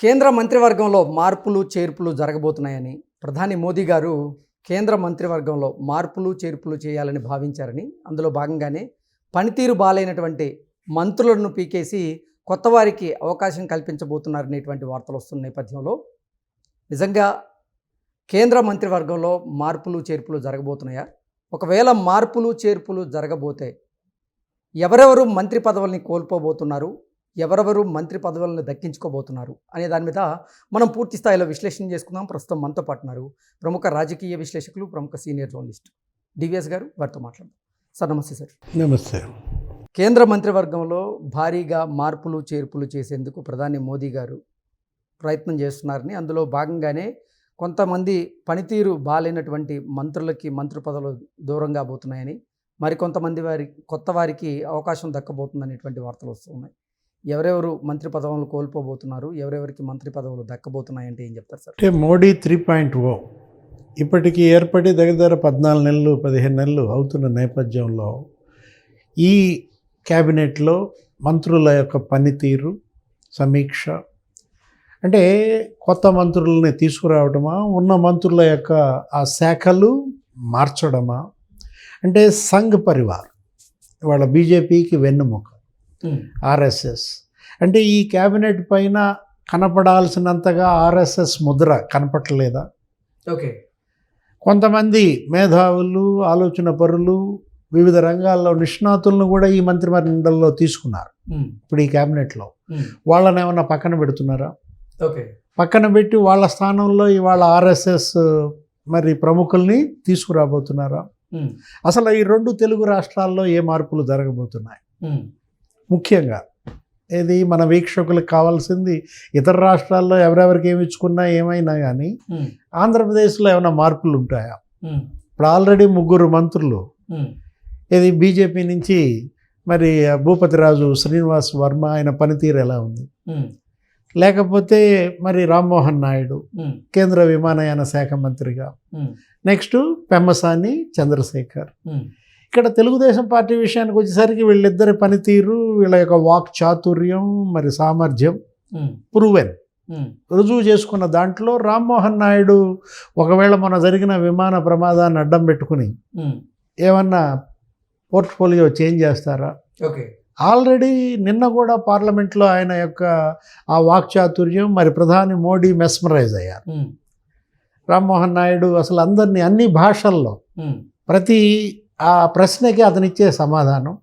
కేంద్ర మంత్రివర్గంలో మార్పులు చేర్పులు జరగబోతున్నాయని ప్రధాని మోదీ గారు కేంద్ర మంత్రివర్గంలో మార్పులు చేర్పులు చేయాలని భావించారని అందులో భాగంగానే పనితీరు బాలైనటువంటి మంత్రులను పీకేసి కొత్త వారికి అవకాశం కల్పించబోతున్నారనేటువంటి వార్తలు వస్తున్న నేపథ్యంలో నిజంగా కేంద్ర మంత్రివర్గంలో మార్పులు చేర్పులు జరగబోతున్నాయా? ఒకవేళ మార్పులు చేర్పులు జరగబోతే ఎవరెవరు మంత్రి పదవుల్ని కోల్పోబోతున్నారు? ఎవరెవరు మంత్రి పదవులను దక్కించుకోబోతున్నారు అనే దాని మీద మనం పూర్తి స్థాయిలో విశ్లేషణ చేసుకుందాం. ప్రస్తుతం మనతో పాటున్నారు ప్రముఖ రాజకీయ విశ్లేషకులు ప్రముఖ సీనియర్ జర్నలిస్ట్ డివిఎస్ గారు. వారితో మాట్లాడదాం. సార్ నమస్తే సార్. నమస్తే. కేంద్ర మంత్రివర్గంలో భారీగా మార్పులు చేర్పులు చేసేందుకు ప్రధాని మోదీ గారు ప్రయత్నం చేస్తున్నారని అందులో భాగంగానే కొంతమంది పనితీరు బాలేనటువంటి మంత్రులకి మంత్రి పదవులు దూరంగా పోతున్నాయని మరికొంతమంది వారి కొత్త వారికి అవకాశం దక్కబోతుందనేటువంటి వార్తలు వస్తున్నాయి. ఎవరెవరు మంత్రి పదవులు కోల్పోబోతున్నారు ఎవరెవరికి మంత్రి పదవులు దక్కబోతున్నాయంటే ఏం చెప్తారు సార్? అంటే మోడీ త్రీ పాయింట్ ఓ ఇప్పటికీ ఏర్పడి దగ్గర దగ్గర పద్నాలుగు నెలలు పదిహేను నెలలు అవుతున్న నేపథ్యంలో ఈ క్యాబినెట్లో మంత్రుల యొక్క పనితీరు సమీక్ష అంటే కొత్త మంత్రులని తీసుకురావడమా ఉన్న మంత్రుల యొక్క ఆ శాఖలు మార్చడమా అంటే సంఘ్ పరివార్ వాళ్ళ బీజేపీకి వెన్నుముక. ఆర్ఎస్ఎస్. అంటే ఈ క్యాబినెట్ పైన కనపడాల్సినంతగా ఆర్ఎస్ఎస్ ముద్ర కనపట్లేదా ఓకే. కొంతమంది మేధావులు ఆలోచన పరులు వివిధ రంగాల్లో నిష్ణాతులను కూడా ఈ మంత్రిమండలిలో తీసుకున్నారు. ఇప్పుడు ఈ క్యాబినెట్లో. వాళ్ళని ఏమన్నా పక్కన పెడుతున్నారా? ఓకే. పక్కన పెట్టి వాళ్ళ స్థానంలో ఇవాళ ఆర్ఎస్ఎస్ మరి ప్రముఖుల్ని తీసుకురాబోతున్నారా? అసలు ఈ రెండు తెలుగు రాష్ట్రాల్లో ఏ మార్పులు జరగబోతున్నాయి? ముఖ్యంగా ఇది మన వీక్షకులకు కావాల్సింది ఇతర రాష్ట్రాల్లో ఎవరెవరికి ఏమి ఇచ్చుకున్నా ఏమైనా కానీ ఆంధ్రప్రదేశ్లో ఏమైనా మార్పులు ఉంటాయా? ఇప్పుడు ఆల్రెడీ ముగ్గురు మంత్రులు. ఇది బీజేపీ నుంచి మరి భూపతిరాజు శ్రీనివాస్ వర్మ ఆయన పనితీరు ఎలా ఉంది? లేకపోతే మరి రామ్మోహన్ నాయుడు కేంద్ర విమానయాన శాఖ మంత్రిగా. నెక్స్ట్ పెమ్మసాని చంద్రశేఖర్. ఇక్కడ తెలుగుదేశం పార్టీ విషయానికి వచ్చేసరికి వీళ్ళిద్దరి పనితీరు వీళ్ళ యొక్క వాక్ చాతుర్యం మరి సామర్థ్యం ప్రూవెన్ రుజువు చేసుకున్న దాంట్లో రామ్మోహన్ నాయుడు ఒకవేళ మన జరిగిన విమాన ప్రమాదాన్ని అడ్డం పెట్టుకుని ఏమన్నా పోర్ట్ఫోలియో చేంజ్ చేస్తారా? ఓకే. ఆల్రెడీ నిన్న కూడా పార్లమెంట్లో ఆయన యొక్క ఆ వాక్చాతుర్యం మరి ప్రధాని మోడీ మెస్మరైజ్ అయ్యారు. రామ్మోహన్ నాయుడు అసలు అందరినీ అన్ని భాషల్లో ప్రతి ఆ ప్రశ్నకి అతనిచ్చే సమాధానం.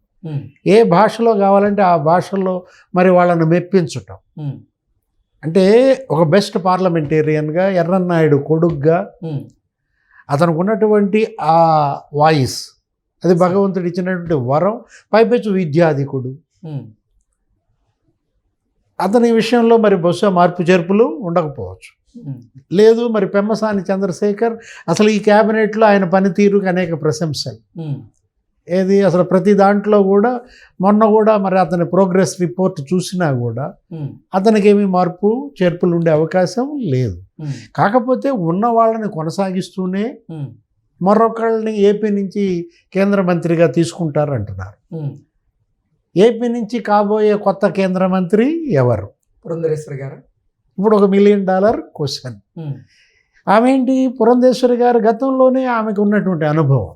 ఏ భాషలో కావాలంటే ఆ భాషలో మరి వాళ్ళని మెప్పించటం. అంటే ఒక బెస్ట్ పార్లమెంటేరియన్గా ఎర్రన్నాయుడు కొడుగ్గా అతనికి ఉన్నటువంటి ఆ వాయిస్ అది భగవంతుడు ఇచ్చినటువంటి వరం పైపెచ్చు విద్యాధికుడు. అతని విషయంలో మరి బహుశా మార్పు చేర్పులు ఉండకపోవచ్చు. లేదు మరి పెమ్మసాని చంద్రశేఖర్ అసలు ఈ క్యాబినెట్లో ఆయన పనితీరుకి అనేక ప్రశంసలు. ఏది అసలు ప్రతి దాంట్లో కూడా మొన్న కూడా మరి అతని ప్రోగ్రెస్ రిపోర్ట్ చూసినా కూడా అతనికి ఏమీ మార్పు చేర్పులు ఉండే అవకాశం లేదు. కాకపోతే ఉన్న వాళ్ళని కొనసాగిస్తూనే మరొకళ్ళని ఏపీ నుంచి కేంద్ర మంత్రిగా తీసుకుంటారంటున్నారు. ఏపీ నుంచి కాబోయే కొత్త కేంద్ర మంత్రి ఎవరు? పురంధరేశ్వరి గారు. ఇప్పుడు ఒక మిలియన్ డాలర్ క్వశ్చన్ ఆమె ఏంటి పురంధేశ్వరి గారు గతంలోనే ఆమెకు ఉన్నటువంటి అనుభవం.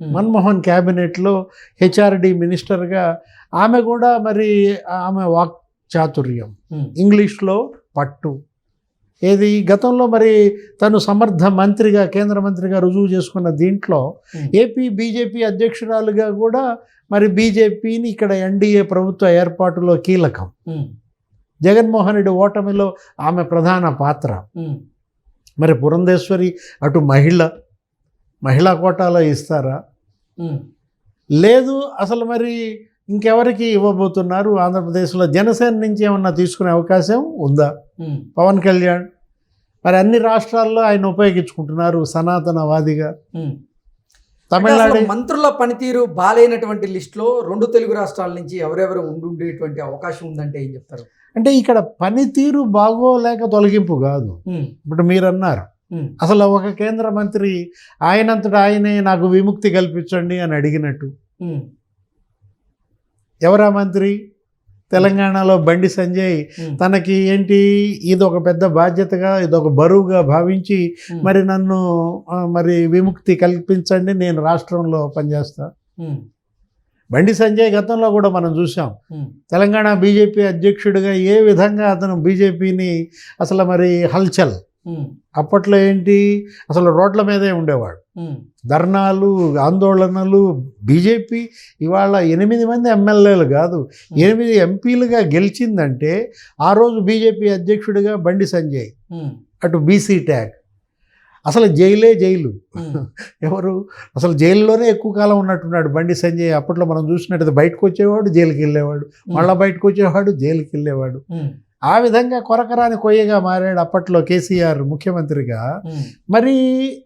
మన్మోహన్ క్యాబినెట్లో హెచ్ఆర్డి మినిస్టర్గా ఆమె కూడా మరి ఆమె వాక్ చాతుర్యం. ఇంగ్లీష్లో పట్టు. ఏది? గతంలో మరి తను సమర్థ మంత్రిగా కేంద్ర మంత్రిగా రుజువు చేసుకున్న దీంట్లో ఏపీ బీజేపీ అధ్యక్షురాలుగా కూడా మరి బీజేపీని ఇక్కడ ఎన్డీఏ ప్రభుత్వ ఏర్పాటులో కీలకం. జగన్మోహన్ రెడ్డి ఓటమిలో ఆమె ప్రధాన పాత్ర. మరి పురంధేశ్వరి అటు మహిళ మహిళా కోటాలో ఇస్తారా? లేదు అసలు మరి ఇంకెవరికి ఇవ్వబోతున్నారు? ఆంధ్రప్రదేశ్లో జనసేన నుంచి ఏమన్నా తీసుకునే అవకాశం ఉందా? పవన్ కళ్యాణ్. మరి అన్ని రాష్ట్రాల్లో ఆయన ఉపయోగించుకుంటున్నారు సనాతనవాదిగా. తమిళనాడు మంత్రుల పనితీరు బాలేనటువంటి లిస్టులో రెండు తెలుగు రాష్ట్రాల నుంచి ఎవరెవరు ఉండుండేటువంటి అవకాశం ఉందంటే ఏం చెప్తారు? అంటే ఇక్కడ పనితీరు బాగోలేక తొలగింపు కాదు. ఇప్పుడు మీరు అన్నారు అసలు ఒక కేంద్ర మంత్రి ఆయనంతటా ఆయనే నాకు విముక్తి కల్పించండి అని అడిగినట్టు. ఎవరా మంత్రి? తెలంగాణలో బండి సంజయ్ తనకి ఏంటి ఇది ఒక పెద్ద బాధ్యతగా ఇది ఒక బరువుగా భావించి మరి నన్ను మరి విముక్తి కల్పించండి నేను రాష్ట్రంలో పనిచేస్తా. బండి సంజయ్ గతంలో కూడా మనం చూసాం తెలంగాణ బీజేపీ అధ్యక్షుడిగా ఏ విధంగా అతను బీజేపీని అసలు మరి హల్చల్ అప్పట్లో ఏంటి? అసలు రోడ్ల మీదే ఉండేవాడు. ధర్నాలు ఆందోళనలు బీజేపీ ఇవాళ ఎనిమిది మంది ఎమ్మెల్యేలు కాదు. ఎనిమిది ఎంపీలుగా గెలిచిందంటే ఆ రోజు బీజేపీ అధ్యక్షుడిగా బండి సంజయ్ అటు బీసీ ట్యాగ్. అసలు జైలే జైలు. ఎవరు? అసలు జైల్లోనే ఎక్కువ కాలం ఉన్నట్టున్నాడు బండి సంజయ్. అప్పట్లో మనం చూసినట్టయితే బయటకు వచ్చేవాడు జైలుకి వెళ్ళేవాడు. మళ్ళీ బయటకు వచ్చేవాడు జైలుకి వెళ్ళేవాడు. ఆ విధంగా కొరకరాని కొయ్యగా మారాడు అప్పట్లో కేసీఆర్ ముఖ్యమంత్రిగా. మరి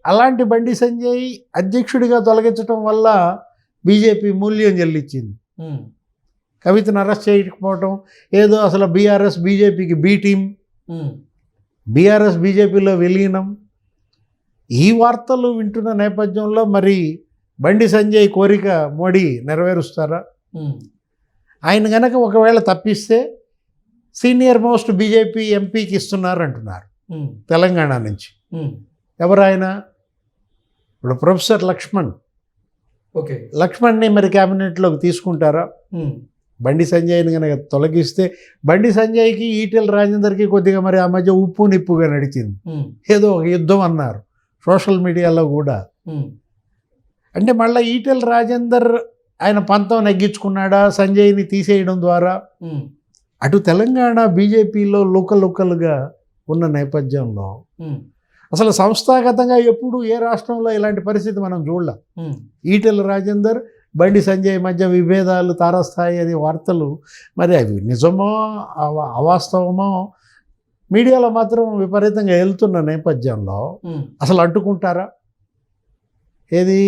అలాంటి బండి సంజయ్ అధ్యక్షుడిగా తొలగించడం వల్ల బీజేపీ మూల్యం చెల్లించింది కవితను అరెస్ట్ చేయకపోవటం ఏదో అసలు బీఆర్ఎస్ బీజేపీకి బీ టీం బీఆర్ఎస్ బీజేపీలో విలీనం. ఈ వార్తలు వింటున్న నేపథ్యంలో మరి బండి సంజయ్ కోరిక మోడీ నెరవేరుస్తారా? ఆయన గనక ఒకవేళ తప్పిస్తే సీనియర్ మోస్ట్ బీజేపీ ఎంపీకి ఇస్తున్నారు అంటున్నారు. తెలంగాణ నుంచి. ఉమ్, ఎవరు ఆయన? ఇప్పుడు ప్రొఫెసర్ లక్ష్మణ్. ఓకే. లక్ష్మణ్ని మరి క్యాబినెట్లోకి తీసుకుంటారా? బండి సంజయ్ని కనుక తొలగిస్తే బండి సంజయ్కి ఈటెల రాజేందర్కి కొద్దిగా మరి ఆ మధ్య ఉప్పు నిప్పుగా నడిచింది. ఏదో ఒక యుద్ధం అన్నారు. సోషల్ మీడియాలో కూడా. అంటే మళ్ళీ ఈటెల రాజేందర్ ఆయన పంతం నెగ్గించుకున్నాడా? సంజయ్ని తీసేయడం ద్వారా? అటు తెలంగాణ బీజేపీలో లుకలుకలుగా ఉన్న నేపథ్యంలో ఉమ్, అసలు సంస్థాగతంగా ఎప్పుడు ఏ రాష్ట్రంలో ఇలాంటి పరిస్థితి మనం చూడలేం? ఉమ్, ఈటెల రాజేందర్ బండి సంజయ్ మధ్య విభేదాలు తారస్థాయి అనే వార్తలు మరి అవి నిజమో అవ- అవాస్తవమో? మీడియాలో మాత్రం విపరీతంగా వెళ్తున్న నేపథ్యంలో ఉమ్, అసలు అంటుకుంటారా? ఏది?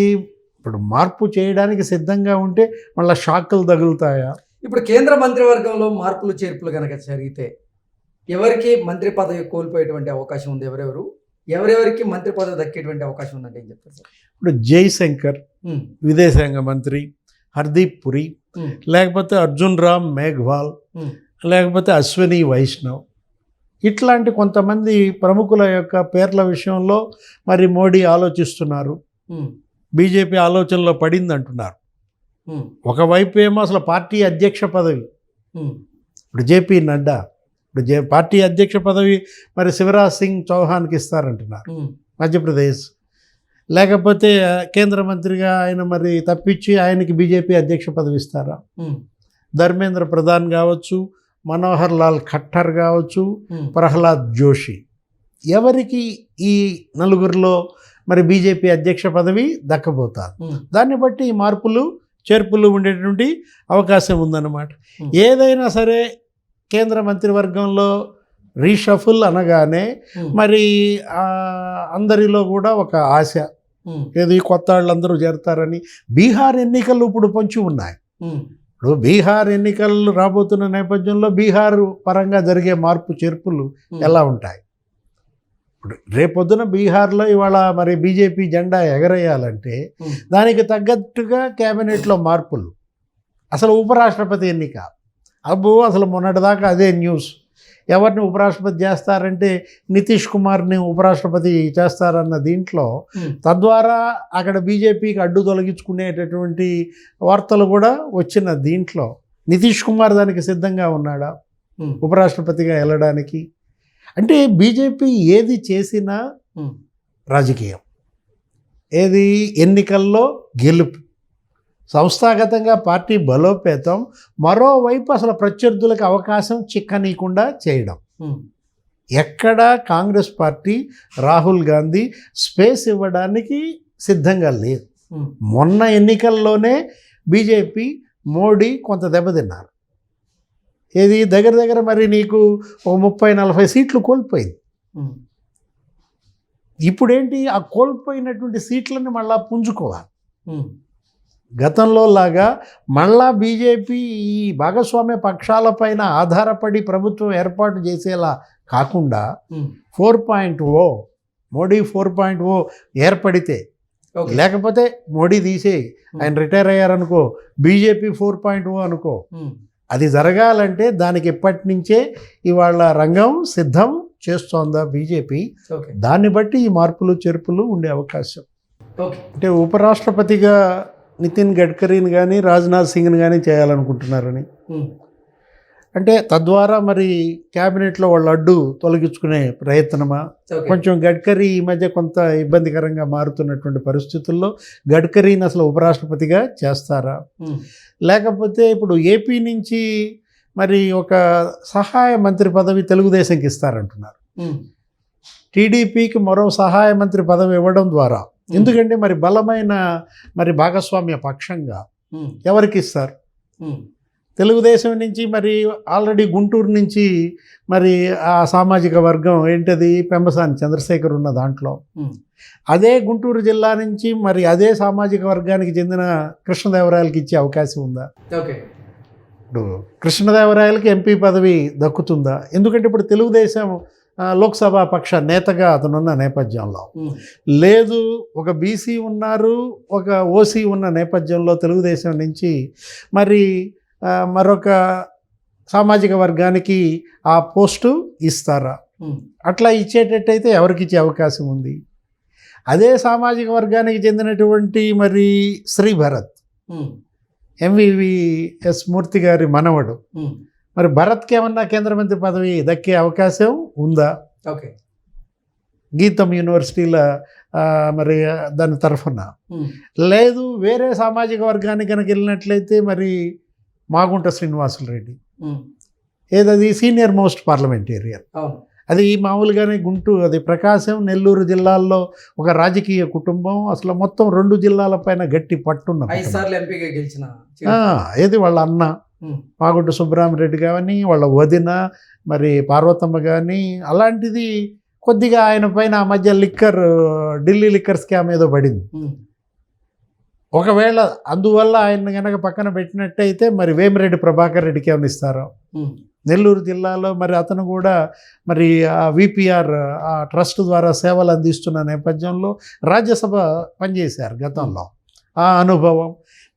ఇప్పుడు మార్పు చేయడానికి సిద్ధంగా ఉంటే మళ్ళీ షాకులు తగులుతాయా? ఇప్పుడు కేంద్ర మంత్రివర్గంలో మార్పులు చేర్పులు కనుక జరిగితే ఎవరికి మంత్రి పదవి కోల్పోయేటువంటి అవకాశం ఉంది? ఎవరెవరు? ఎవరెవరికి మంత్రి పదవి దక్కేటువంటి అవకాశం ఉందంటే ఏం చెప్తారు ఇప్పుడు జైశంకర్ విదేశాంగ మంత్రి హర్దీప్ పురి లేకపోతే అర్జున్ రామ్ మేఘ్వాల్ లేకపోతే అశ్విని వైష్ణవ్. ఇట్లాంటి కొంతమంది ప్రముఖుల యొక్క పేర్ల విషయంలో మరి మోడీ ఆలోచిస్తున్నారు. బీజేపీ ఆలోచనలో పడింది అంటున్నారు ఒకవైపు ఏమో అసలు పార్టీ అధ్యక్ష పదవి. ఇప్పుడు జేపీ నడ్డా ఇప్పుడు జే పార్టీ అధ్యక్ష పదవి మరి శివరాజ్ సింగ్ చౌహాన్కి ఇస్తారంటున్నారు. మధ్యప్రదేశ్. లేకపోతే కేంద్ర మంత్రిగా ఆయన మరి తప్పించి ఆయనకి బీజేపీ అధ్యక్ష పదవి ఇస్తారా? ధర్మేంద్ర ప్రధాన్ కావచ్చు మనోహర్ లాల్ ఖట్టర్ కావచ్చు ప్రహ్లాద్ జోషి. ఎవరికి ఈ నలుగురిలో మరి బీజేపీ అధ్యక్ష పదవి దక్కబోతారు? దాన్ని బట్టి ఈ మార్పులు చేర్పులు ఉండేటువంటి అవకాశం ఉందన్నమాట. Hmm. ఏదైనా సరే కేంద్ర మంత్రివర్గంలో రీషఫుల్ అనగానే ఉమ్, మరి అందరిలో కూడా ఒక ఆశ. ఉమ్, ఏది కొత్త వాళ్ళందరూ చేరతారని బీహార్ ఎన్నికలు ఇప్పుడు పొంచి ఉన్నాయి. ఇప్పుడు బీహార్ ఎన్నికలు రాబోతున్న నేపథ్యంలో బీహార్ పరంగా జరిగే మార్పు చేర్పులు ఎలా ఉంటాయి? ఇప్పుడు రేపొద్దున బీహార్లో ఇవాళ మరి బీజేపీ జెండా ఎగరేయాలంటే దానికి తగ్గట్టుగా క్యాబినెట్లో మార్పులు. అసలు ఉపరాష్ట్రపతి ఎన్నిక. అబ్బో అసలు మొన్నటిదాకా అదే న్యూస్. ఎవరిని ఉపరాష్ట్రపతి చేస్తారంటే నితీష్ కుమార్ని ఉపరాష్ట్రపతి చేస్తారన్న దీంట్లో తద్వారా అక్కడ బీజేపీకి అడ్డు తొలగించుకునేటటువంటి వార్తలు కూడా వచ్చిన దీంట్లో. నితీష్ కుమార్ దానికి సిద్ధంగా ఉన్నాడా? ఉపరాష్ట్రపతిగా వెళ్ళడానికి అంటే బీజేపీ ఏది చేసినా రాజకీయం. ఏది ఎన్నికల్లో గెలుపు. సంస్థాగతంగా పార్టీ బలోపేతం మరోవైపు అసలు ప్రత్యర్థులకు అవకాశం చిక్కనీయకుండా చేయడం. ఎక్కడా కాంగ్రెస్ పార్టీ రాహుల్ గాంధీ స్పేస్ ఇవ్వడానికి సిద్ధంగా లేదు. మొన్న ఎన్నికల్లోనే బీజేపీ మోడీ కొంత దెబ్బతిన్నారు. ఏది దగ్గర దగ్గర మరి నీకు ఒక ముప్పై నలభై సీట్లు కోల్పోయింది. ఇప్పుడేంటి? ఆ కోల్పోయినటువంటి సీట్లను మళ్ళా పుంజుకోవాలి. గతంలో లాగా మళ్ళా బీజేపీ ఈ భాగస్వామ్య పక్షాలపైన ఆధారపడి ప్రభుత్వం ఏర్పాటు చేసేలా కాకుండా four point O Modi four point O ఏర్పడితే. లేకపోతే మోడీ తీసేయి. ఆయన రిటైర్ అయ్యారనుకో బీజేపీ ఫోర్ పాయింట్ ఓ అనుకో. అది జరగాలంటే దానికి ఎప్పటి నుంచే ఇవాళ రంగం సిద్ధం చేస్తోందా బీజేపీ? దాన్ని బట్టి ఈ మార్పులు చేర్పులు ఉండే అవకాశం. అంటే ఉపరాష్ట్రపతిగా నితిన్ గడ్కరీని కానీ రాజ్నాథ్ సింగ్ని కానీ చేయాలనుకుంటున్నారని. అంటే తద్వారా మరి క్యాబినెట్లో వాళ్ళ అడ్డు తొలగించుకునే ప్రయత్నమా? కొంచెం గడ్కరీ ఈ మధ్య కొంత ఇబ్బందికరంగా మారుతున్నటువంటి పరిస్థితుల్లో గడ్కరీని అసలు ఉపరాష్ట్రపతిగా చేస్తారా. లేకపోతే ఇప్పుడు ఏపీ నుంచి మరి ఒక సహాయ మంత్రి పదవి తెలుగుదేశంకి ఇస్తారంటున్నారు. టీడీపీకి మరో సహాయ మంత్రి పదవి ఇవ్వడం ద్వారా ఎందుకంటే మరి బలమైన మరి భాగస్వామ్య పక్షంగా. ఎవరికి ఇస్తారు. తెలుగుదేశం నుంచి మరి ఆల్రెడీ గుంటూరు నుంచి మరి ఆ సామాజిక వర్గం ఏంటది? పెంబసాని చంద్రశేఖర్ ఉన్న దాంట్లో. అదే గుంటూరు జిల్లా నుంచి మరి అదే సామాజిక వర్గానికి చెందిన కృష్ణదేవరాయలకి ఇచ్చే అవకాశం ఉందా? ఓకే. ఇప్పుడు కృష్ణదేవరాయలకి ఎంపీ పదవి దక్కుతుందా? ఎందుకంటే ఇప్పుడు తెలుగుదేశం లోక్సభ పక్ష నేతగా అతనున్న నేపథ్యంలో. లేదు ఒక బీసీ ఉన్నారు ఒక ఓసీ ఉన్న నేపథ్యంలో తెలుగుదేశం నుంచి మరి మరొక సామాజిక వర్గానికి ఆ పోస్టు ఇస్తారా. అట్లా ఇచ్చేటట్టయితే ఎవరికి ఇచ్చే అవకాశం ఉంది అదే సామాజిక వర్గానికి చెందినటువంటి మరి శ్రీ భరత్ ఉమ్. ఎంవివిఎస్ మూర్తి గారి మనవడు. మరి భరత్కి ఏమన్నా కేంద్ర మంత్రి పదవి దక్కే అవకాశం ఉందా ఓకే గీతం యూనివర్సిటీల మరి దాని తరఫున. లేదు వేరే సామాజిక వర్గానికి కనుక వెళ్ళినట్లయితే మరి మాగుంట శ్రీనివాసులు రెడ్డి. ఏదది? Senior most parliamentarian. అది మామూలుగానే గుంటూరు అది ప్రకాశం నెల్లూరు జిల్లాల్లో ఒక రాజకీయ కుటుంబం. అసలు మొత్తం రెండు జిల్లాల పైన గట్టి పట్టున్న ఏది? వాళ్ళ అన్న. మాగుంట సుబ్బరామరెడ్డి కానీ వాళ్ళ వదిన మరి పార్వతమ్మ కానీ అలాంటిది కొద్దిగా ఆయన పైన ఆ మధ్య లిక్కర్ ఢిల్లీ లిక్కర్ స్కామ్ ఏదో పడింది. ఒకవేళ అందువల్ల ఆయన కనుక పక్కన పెట్టినట్టయితే మరి వేమిరెడ్డి ప్రభాకర్ రెడ్డికి ఏమైనా ఇస్తారో. నెల్లూరు జిల్లాలో మరి అతను కూడా మరి ఆ విపిఆర్ ఆ ట్రస్ట్ ద్వారా సేవలు అందిస్తున్న నేపథ్యంలో రాజ్యసభ పనిచేశారు గతంలో. ఆ అనుభవం.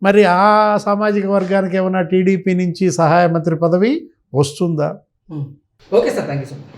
మరి ఆ సామాజిక వర్గానికి ఏమైనా టీడీపీ నుంచి సహాయ మంత్రి పదవి వస్తుందా. Okay sir thank you so much